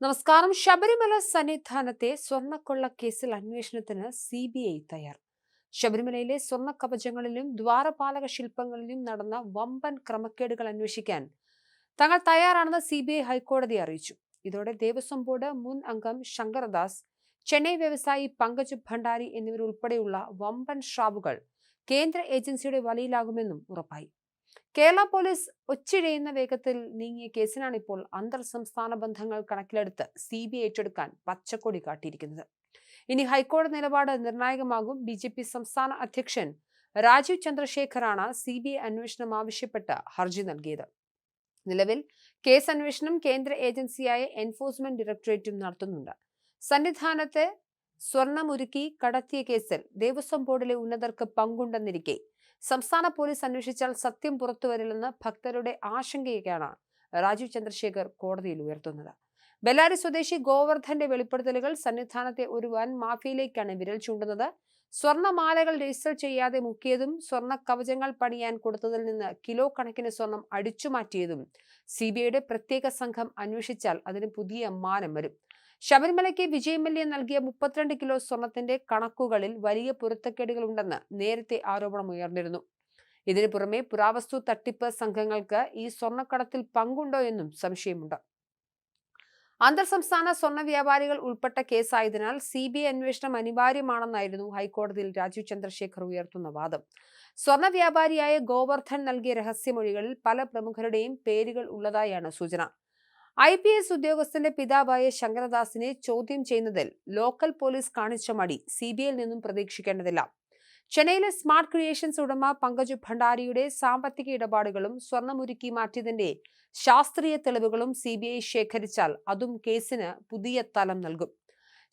നമസ്കാരം. ശബരിമല സന്നിധാനത്തെ സ്വർണക്കൊള്ള കേസിൽ അന്വേഷണത്തിന് സി ബി ഐ തയ്യാർ. ശബരിമലയിലെ സ്വർണ കവചങ്ങളിലും ദ്വാരപാലക ശില്പങ്ങളിലും നടന്ന വമ്പൻ ക്രമക്കേടുകൾ അന്വേഷിക്കാൻ തങ്ങൾ തയ്യാറാണെന്ന് സി ബി ഐ ഹൈക്കോടതി അറിയിച്ചു. ഇതോടെ ദേവസ്വം ബോർഡ് മുൻ അംഗം ശങ്കരദാസ് ചെന്നൈ വ്യവസായി പങ്കജ് ഭണ്ഡാരി എന്നിവരുൾപ്പെടെയുള്ള വമ്പൻ ഷ്രാബുകൾ കേന്ദ്ര ഏജൻസിയുടെ വലയിലാകുമെന്നും ഉറപ്പായി. കേരള പോലീസ് ഒച്ചിഴയുന്ന വേഗത്തിൽ നീങ്ങിയ കേസിനാണ് ഇപ്പോൾ അന്തർ സംസ്ഥാന ബന്ധങ്ങൾ കണക്കിലെടുത്ത് സി ബി ഏറ്റെടുക്കാൻ പച്ചക്കൊടി കാട്ടിയിരിക്കുന്നത്. ഇനി ഹൈക്കോടതി നിലപാട് നിർണായകമാകും. ബി ജെ പി സംസ്ഥാന അധ്യക്ഷൻ രാജീവ് ചന്ദ്രശേഖറാണ് സി ബി ഐ അന്വേഷണം ആവശ്യപ്പെട്ട് ഹർജി നൽകിയത്. നിലവിൽ കേസ് അന്വേഷണം കേന്ദ്ര ഏജൻസിയായ എൻഫോഴ്സ്മെന്റ് ഡയറക്ടറേറ്റും നടത്തുന്നുണ്ട്. സന്നിധാനത്തെ സ്വർണമൊരുക്കി കടത്തിയ കേസിൽ ദേവസ്വം ബോർഡിലെ ഉന്നതർക്ക് പങ്കുണ്ടെന്നിരിക്കെ സംസ്ഥാന പോലീസ് അന്വേഷിച്ചാൽ സത്യം പുറത്തുവരില്ലെന്ന് ഭക്തരുടെ ആശങ്കയൊക്കെയാണ് രാജീവ് ചന്ദ്രശേഖർ കോടതിയിൽ ഉയർത്തുന്നത്. ബെല്ലാരി സ്വദേശി ഗോവർദ്ധന്റെ വെളിപ്പെടുത്തലുകൾ സന്നിധാനത്തെ ഒരു വൻ മാഫിയയിലേക്കാണ് വിരൽ ചൂണ്ടുന്നത്. സ്വർണമാലകൾ രജിസ്റ്റർ ചെയ്യാതെ മുക്കിയതും സ്വർണ കവചങ്ങൾ പണിയാൻ കൊടുത്തതിൽ നിന്ന് കിലോ കണക്കിന് സ്വർണം അടിച്ചുമാറ്റിയതും സി ബി ഐയുടെ പ്രത്യേക സംഘം അന്വേഷിച്ചാൽ അതിന് പുതിയ മാനം വരും. ശബരിമലയ്ക്ക് വിജയമല്യ നൽകിയ മുപ്പത്തിരണ്ട് കിലോ സ്വർണത്തിന്റെ കണക്കുകളിൽ വലിയ പൊരുത്തക്കേടുകൾ ഉണ്ടെന്ന് നേരത്തെ ആരോപണം ഉയർന്നിരുന്നു. ഇതിനു പുറമെ പുരാവസ്തു തട്ടിപ്പ് സംഘങ്ങൾക്ക് ഈ സ്വർണക്കടത്തിൽ പങ്കുണ്ടോ എന്നും സംശയമുണ്ട്. അന്തർ സംസ്ഥാന സ്വർണ വ്യാപാരികൾ ഉൾപ്പെട്ട കേസായതിനാൽ സി ബി ഐ അന്വേഷണം അനിവാര്യമാണെന്നായിരുന്നു ഹൈക്കോടതിയിൽ രാജീവ് ചന്ദ്രശേഖർ ഉയർത്തുന്ന വാദം. സ്വർണ വ്യാപാരിയായ ഗോവർദ്ധൻ നൽകിയ രഹസ്യമൊഴികളിൽ പല പ്രമുഖരുടെയും പേരുകൾ ഉള്ളതായാണ് സൂചന. ഐ പി എസ് ഉദ്യോഗസ്ഥന്റെ പിതാവായ ശങ്കരദാസിനെ ചോദ്യം ചെയ്യുന്നതിൽ ലോക്കൽ പോലീസ് കാണിച്ച മടി സി ബി ഐയിൽ നിന്നും പ്രതീക്ഷിക്കേണ്ടതില്ല. ചെന്നൈയിലെ സ്മാർട്ട് ക്രിയേഷൻസ് ഉടമ പങ്കജ് ഭണ്ഡാരിയുടെ സാമ്പത്തിക ഇടപാടുകളും സ്വർണമുരുക്കി മാറ്റിയതിന്റെ ശാസ്ത്രീയ തെളിവുകളും സി ബി ഐ ശേഖരിച്ചാൽ അതും കേസിന് പുതിയ തലം നൽകും.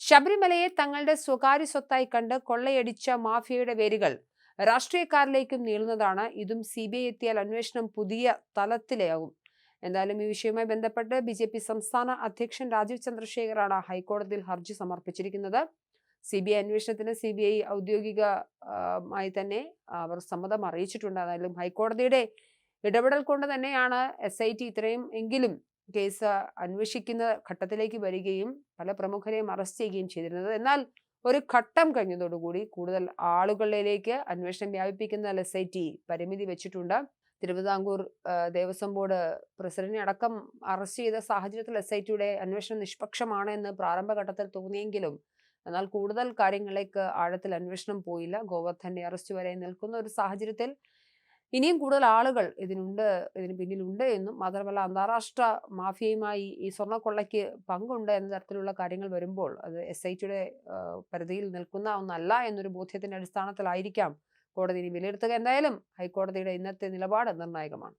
ശബരിമലയെ തങ്ങളുടെ സ്വകാര്യ സ്വത്തായി കണ്ട് കൊള്ളയടിച്ച മാഫിയയുടെ വേരുകൾ രാഷ്ട്രീയക്കാരിലേക്കും നീളുന്നതാണ്. ഇതും സി ബി ഐ എത്തിയാൽ അന്വേഷണം പുതിയ തലത്തിലാകും എന്തായാലും ഈ വിഷയവുമായി ബന്ധപ്പെട്ട് ബി ജെ പി സംസ്ഥാന അധ്യക്ഷൻ രാജീവ് ചന്ദ്രശേഖറാണ് ഹൈക്കോടതിയിൽ ഹർജി സമർപ്പിച്ചിരിക്കുന്നത്. സി ബി ഐ അന്വേഷണത്തിന് സി ബി ഐ ഔദ്യോഗികമായി തന്നെ അവർ സമ്മതം അറിയിച്ചിട്ടുണ്ട്. അതായാലും ഹൈക്കോടതിയുടെ ഇടപെടൽ കൊണ്ട് തന്നെയാണ് എസ് ഐ ടി ഇത്രയും എങ്കിലും കേസ് അന്വേഷിക്കുന്ന ഘട്ടത്തിലേക്ക് വരികയും പല പ്രമുഖരെയും അറസ്റ്റ് ചെയ്യുകയും ചെയ്തിരുന്നത്. എന്നാൽ ഒരു ഘട്ടം കഴിഞ്ഞതോടുകൂടി കൂടുതൽ ആളുകളിലേക്ക് അന്വേഷണം വ്യാപിപ്പിക്കുന്ന എസ് ഐ ടി പരിമിതി വെച്ചിട്ടുണ്ട്. തിരുവിതാംകൂർ ദേവസ്വം ബോർഡ് പ്രസിഡന്റിനെ അടക്കം അറസ്റ്റ് ചെയ്ത സാഹചര്യത്തിൽ എസ് ഐ ടിയുടെ അന്വേഷണം നിഷ്പക്ഷമാണ് എന്ന് പ്രാരംഭഘട്ടത്തിൽ തോന്നിയെങ്കിലും എന്നാൽ കൂടുതൽ കാര്യങ്ങളിലേക്ക് ആഴത്തിൽ അന്വേഷണം പോയില്ല. ഗോവർദ്ധന്റെ അറസ്റ്റ് വരെ നിൽക്കുന്ന ഒരു സാഹചര്യത്തിൽ ഇനിയും കൂടുതൽ ആളുകൾ ഇതിനുണ്ട് ഇതിന് പിന്നിലുണ്ട് എന്നും മാത്രമല്ല അന്താരാഷ്ട്ര മാഫിയയുമായി ഈ സ്വർണക്കൊള്ളയ്ക്ക് പങ്കുണ്ട് എന്ന തരത്തിലുള്ള കാര്യങ്ങൾ വരുമ്പോൾ അത് എസ് ഐ ടിയുടെ പരിധിയിൽ നിൽക്കുന്ന ഒന്നല്ല എന്നൊരു ബോധ്യത്തിന്റെ അടിസ്ഥാനത്തിലായിരിക്കാം കോടതി വിലയിരുത്തുക എന്തായാലും ഹൈക്കോടതിയുടെ ഇന്നത്തെ നിലപാട് നിർണായകമാണ്.